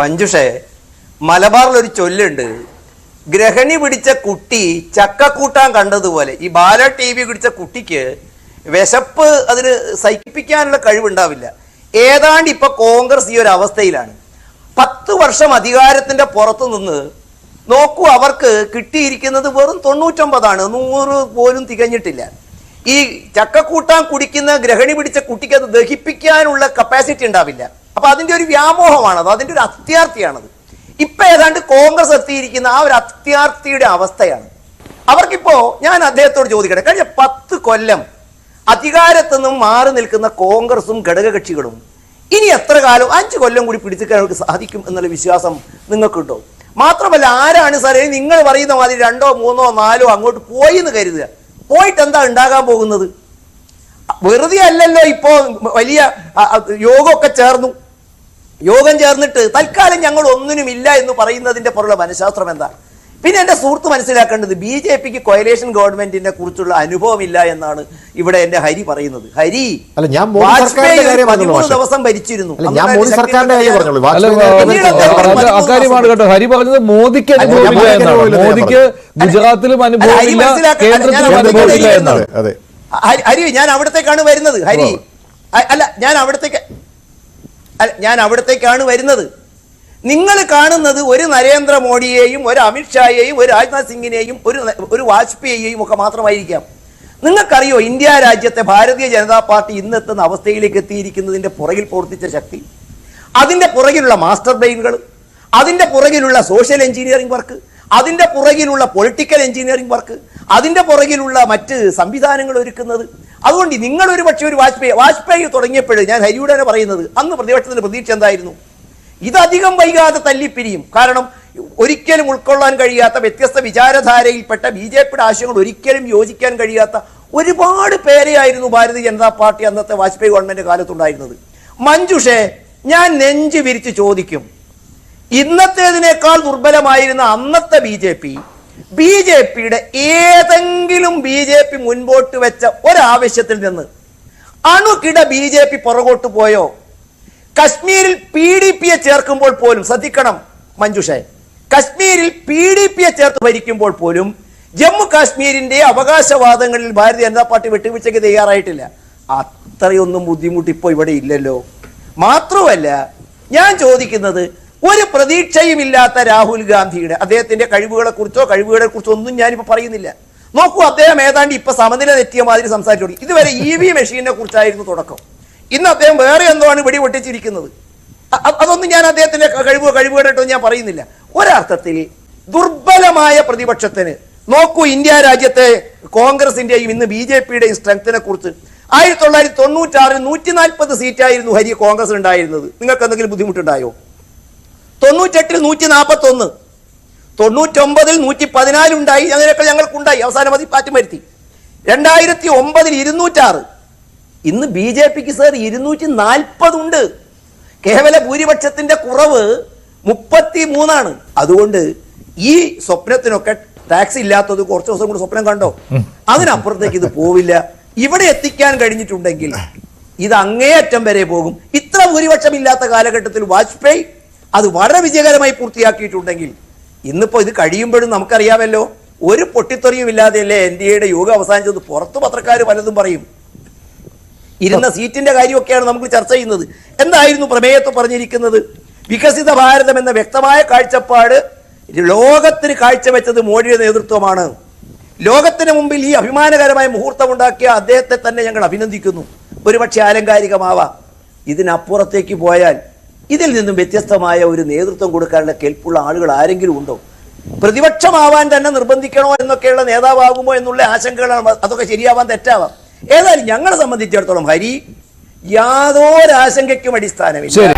മഞ്ജുഷേ മലബാറിൽ ഒരു ചൊല്ലുണ്ട്. ഗ്രഹണി പിടിച്ച കുട്ടി ചക്ക കൂട്ടാൻ കണ്ടതുപോലെ ഈ ബാല ടി വി പിടിച്ച കുട്ടിക്ക് വിശപ്പ് അതിന് സഹിപ്പിക്കാനുള്ള കഴിവുണ്ടാവില്ല. ഏതാണ്ട് ഇപ്പൊ കോൺഗ്രസ് ഈ ഒരു അവസ്ഥയിലാണ്. പത്ത് വർഷം അധികാരത്തിന്റെ പുറത്തു നിന്ന് നോക്കൂ അവർക്ക് കിട്ടിയിരിക്കുന്നത് വെറും തൊണ്ണൂറ്റൊമ്പതാണ്. നൂറ് പോലും തികഞ്ഞിട്ടില്ല. ഈ ചക്കക്കൂട്ടാൻ കുടിക്കുന്ന ഗ്രഹണി പിടിച്ച കുട്ടിക്ക് അത് ദഹിപ്പിക്കാനുള്ള കപ്പാസിറ്റി ഉണ്ടാവില്ല. അപ്പൊ അതിന്റെ ഒരു വ്യാമോഹമാണത് അതിന്റെ ഒരു അത്യാർത്ഥിയാണത്. ഇപ്പൊ ഏതാണ്ട് കോൺഗ്രസ് എത്തിയിരിക്കുന്ന ആ ഒരു അത്യാർത്ഥിയുടെ അവസ്ഥയാണ്. അവർക്കിപ്പോ ഞാൻ അദ്ദേഹത്തോട് ചോദിക്കട്ടെ കഴിഞ്ഞ പത്ത് കൊല്ലം അധികാരത്തു നിന്നും മാറി നിൽക്കുന്ന കോൺഗ്രസും ഘടകകക്ഷികളും ഇനി എത്ര കാലം അഞ്ച് കൊല്ലം കൂടി പിടിച്ചെടുക്കാൻ അവർക്ക് സാധിക്കും എന്നുള്ള വിശ്വാസം നിങ്ങൾക്കുണ്ടോ? മാത്രമല്ല ആരാണ് സാറേ നിങ്ങൾ പറയുന്ന മാതിരി രണ്ടോ മൂന്നോ നാലോ അങ്ങോട്ട് പോയി എന്ന് കരുതുക. പോയിട്ട് എന്താ ഉണ്ടാകാൻ പോകുന്നത്? വെറുതെ അല്ലല്ലോ ഇപ്പോ വലിയ യോഗമൊക്കെ ചേർന്നു. യോഗം ചേർന്നിട്ട് തൽക്കാലം ഞങ്ങൾ ഒന്നിനുമില്ല എന്ന് പറയുന്നതിന്റെ പുറമുള്ള മനഃശാസ്ത്രം എന്താ? പിന്നെ എന്റെ സുഹൃത്ത് മനസ്സിലാക്കേണ്ടത് ബി ജെ പിക്ക് കൊയലേഷൻ ഗവൺമെന്റിനെ കുറിച്ചുള്ള അനുഭവമില്ല എന്നാണ് ഇവിടെ എന്റെ ഹരി പറയുന്നത്. ഹരി അല്ല, പതിമൂന്ന് ദിവസം ഭരിച്ചിരുന്നു. അക്കാര്യമാണ് കേട്ടോ. ഹരി പറഞ്ഞത് മോദിക്ക് അനുഭവമില്ല മോദിക്ക് എന്നാണ്. ഗുജറാത്തിലും അനുഭവമില്ല ഞാൻ കേന്ദ്രത്തിലും അനുഭവമില്ല എന്നാണ്. അതെ ഹരി ഹരി, ഞാൻ അവിടത്തേക്കാണ് വരുന്നത്. ഹരി അല്ല ഞാൻ അവിടത്തേക്ക് അല്ല ഞാൻ അവിടത്തേക്കാണ് വരുന്നത്. നിങ്ങൾ കാണുന്നത് ഒരു നരേന്ദ്രമോദിയെയും ഒരു അമിത്ഷായെയും ഒരു രാജ്നാഥ് സിംഗിനെയും ഒരു ഒരു വാജ്പേയിയെയും ഒക്കെ മാത്രമായിരിക്കാം. നിങ്ങൾക്കറിയോ ഇന്ത്യ രാജ്യത്തെ ഭാരതീയ ജനതാ പാർട്ടി ഇന്നെത്തുന്ന അവസ്ഥയിലേക്ക് എത്തിയിരിക്കുന്നതിന്റെ പുറകിൽ പ്രവർത്തിച്ച ശക്തി? അതിന്റെ പുറകിലുള്ള മാസ്റ്റർ ബ്രെയിനുകൾ അതിന്റെ പുറകിലുള്ള സോഷ്യൽ എഞ്ചിനീയറിംഗ് വർക്ക് അതിന്റെ പുറകിലുള്ള പൊളിറ്റിക്കൽ എഞ്ചിനീയറിംഗ് വർക്ക് അതിന്റെ പുറകിലുള്ള മറ്റ് സംവിധാനങ്ങൾ ഒരുക്കുന്നത്. അതുകൊണ്ട് നിങ്ങളൊരു പക്ഷേ ഒരു വാജ്പേയി വാജ്പേയി തുടങ്ങിയപ്പോൾ ഞാൻ ഹരിയുടെ പറയുന്നത് അന്ന് പ്രതിപക്ഷത്തിന്റെ പ്രതീക്ഷ എന്തായിരുന്നു? ഇതധികം വൈകാതെ തല്ലിപ്പിരിയും. കാരണം ഒരിക്കലും ഉൾക്കൊള്ളാൻ കഴിയാത്ത വ്യത്യസ്ത വിചാരധാരയിൽപ്പെട്ട ബി ജെ പിയുടെ ആശയങ്ങൾ ഒരിക്കലും യോജിക്കാൻ കഴിയാത്ത ഒരുപാട് പേരെയായിരുന്നു ഭാരതീയ ജനതാ പാർട്ടി അന്നത്തെ വാജ്പേയി ഗവൺമെന്റ് കാലത്തുണ്ടായിരുന്നത്. മഞ്ജുഷേ ഞാൻ നെഞ്ചു വിരിച്ച് ചോദിക്കും. ഇന്നത്തേതിനേക്കാൾ ദുർബലമായിരുന്ന അന്നത്തെ B J P B J പിയുടെ ഏതെങ്കിലും ബി ജെ പി മുൻപോട്ട് വെച്ച ഒരാവശ്യത്തിൽ നിന്ന് അണുകിട ബി ജെ പി പുറകോട്ട് പോയോ? കശ്മീരിൽ പി ഡി പിയെ ചേർക്കുമ്പോൾ പോലും ശ്രദ്ധിക്കണം മഞ്ജുഷെ. കശ്മീരിൽ പി ഡി പിയെ ചേർത്ത് ഭരിക്കുമ്പോൾ പോലും ജമ്മു കാശ്മീരിന്റെ അവകാശവാദങ്ങളിൽ ഭാരതീയ ജനതാ പാർട്ടി വിട്ടുവീഴ്ചയ്ക്ക് തയ്യാറായിട്ടില്ല. അത്രയൊന്നും ബുദ്ധിമുട്ട് ഇപ്പോൾ ഇവിടെ ഇല്ലല്ലോ. മാത്രമല്ല ഞാൻ ചോദിക്കുന്നത് ഒരു പ്രതീക്ഷയും ഇല്ലാത്ത രാഹുൽ ഗാന്ധിയുടെ അദ്ദേഹത്തിന്റെ കഴിവുകളെ കുറിച്ചോ കഴിവുകളെ കുറിച്ചോ ഒന്നും ഞാനിപ്പോ പറയുന്നില്ല. നോക്കൂ അദ്ദേഹം ഏതാണ്ട് ഇപ്പൊ സമനില തെറ്റിയ മാതിരി സംസാരിച്ചു ഇതുവരെ ഇ വി മെഷീനെ കുറിച്ചായിരുന്നു തുടക്കം. ഇന്ന് അദ്ദേഹം വേറെ എന്തോ ആണ് വെടി പൊട്ടിച്ചിരിക്കുന്നത് അതൊന്നും ഞാൻ അദ്ദേഹത്തിന്റെ കഴിവ് കഴിവുകളായിട്ടോ ഞാൻ പറയുന്നില്ല. ഒരർത്ഥത്തിൽ ദുർബലമായ പ്രതിപക്ഷത്തിന് നോക്കൂ ഇന്ത്യ രാജ്യത്തെ കോൺഗ്രസിന്റെയും ഇന്ന് ബി ജെ പിയുടെയും സ്ട്രെങ്ത്തിനെ കുറിച്ച്. ആയിരത്തി തൊള്ളായിരത്തി തൊണ്ണൂറ്റാറിൽ നൂറ്റി നാൽപ്പത് സീറ്റായിരുന്നു ഹരി കോൺഗ്രസ് ഉണ്ടായിരുന്നത് നിങ്ങൾക്ക് എന്തെങ്കിലും ബുദ്ധിമുട്ടുണ്ടായോ? തൊണ്ണൂറ്റെട്ടിൽ നൂറ്റി നാൽപ്പത്തി ഒന്ന് തൊണ്ണൂറ്റൊമ്പതിൽ നൂറ്റി പതിനാലുണ്ടായി അങ്ങനെയൊക്കെ ഞങ്ങൾക്കുണ്ടായി. അവസാനം അത് പാറ്റം വരുത്തി രണ്ടായിരത്തി ഒമ്പതിൽ ഇരുന്നൂറ്റാറ്. ഇന്ന് ബി ജെ പിക്ക് സാർ ഇരുന്നൂറ്റി നാൽപ്പതുണ്ട് കേവല ഭൂരിപക്ഷത്തിന്റെ കുറവ് മുപ്പത്തി മൂന്നാണ് അതുകൊണ്ട് ഈ സ്വപ്നത്തിനൊക്കെ ടാക്സ് ഇല്ലാത്തത് കുറച്ച് ദിവസം കൂടി സ്വപ്നം കണ്ടോ? അതിനപ്പുറത്തേക്ക് ഇത് പോവില്ല. ഇവിടെ എത്തിക്കാൻ കഴിഞ്ഞിട്ടുണ്ടെങ്കിൽ ഇത് അങ്ങേയറ്റം വരെ പോകും. ഇത്ര ഭൂരിപക്ഷം ഇല്ലാത്ത കാലഘട്ടത്തിൽ വാജ്പേയി അത് വളരെ വിജയകരമായി പൂർത്തിയാക്കിയിട്ടുണ്ടെങ്കിൽ ഇന്നിപ്പോ ഇത് കഴിയുമ്പോഴും നമുക്കറിയാമല്ലോ. ഒരു പൊട്ടിത്തെറിയും ഇല്ലാതെയല്ലേ എൻ ഡി എയുടെ യോഗം അവസാനിച്ചത്? പുറത്ത് പത്രക്കാർ പലതും പറയും. ഇരുന്ന സീറ്റിന്റെ കാര്യമൊക്കെയാണ് നമുക്ക് ചർച്ച ചെയ്യുന്നത്. എന്തായിരുന്നു പ്രമേയത്വം പറഞ്ഞിരിക്കുന്നത്? വികസിത ഭാരതം എന്ന വ്യക്തമായ കാഴ്ചപ്പാട് ലോകത്തിന് കാഴ്ചവെച്ചത് മോഡിയുടെ നേതൃത്വമാണ്. ലോകത്തിന് മുമ്പിൽ ഈ അഭിമാനകരമായ മുഹൂർത്തമുണ്ടാക്കിയ അദ്ദേഹത്തെ തന്നെ ഞങ്ങൾ അഭിനന്ദിക്കുന്നു. ഒരുപക്ഷെ ആലങ്കാരികമാവാം. ഇതിനപ്പുറത്തേക്ക് പോയാൽ ഇതിൽ നിന്നും വ്യത്യസ്തമായ ഒരു നേതൃത്വം കൊടുക്കാനുള്ള കെൽപ്പുള്ള ആളുകൾ ആരെങ്കിലും ഉണ്ടോ? പ്രതിപക്ഷമാവാൻ തന്നെ നിർബന്ധിക്കണോ എന്നൊക്കെയുള്ള നേതാവാകുമോ എന്നുള്ള ആശങ്കകളാണ്. അതൊക്കെ ശരിയാവാൻ തെറ്റാവാം. ഏതായാലും ഞങ്ങളെ സംബന്ധിച്ചിടത്തോളം ഹരി യാതൊരാശങ്കയ്ക്കും അടിസ്ഥാനമില്ല.